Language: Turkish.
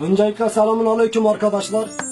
Öncelikle selamun aleyküm arkadaşlar.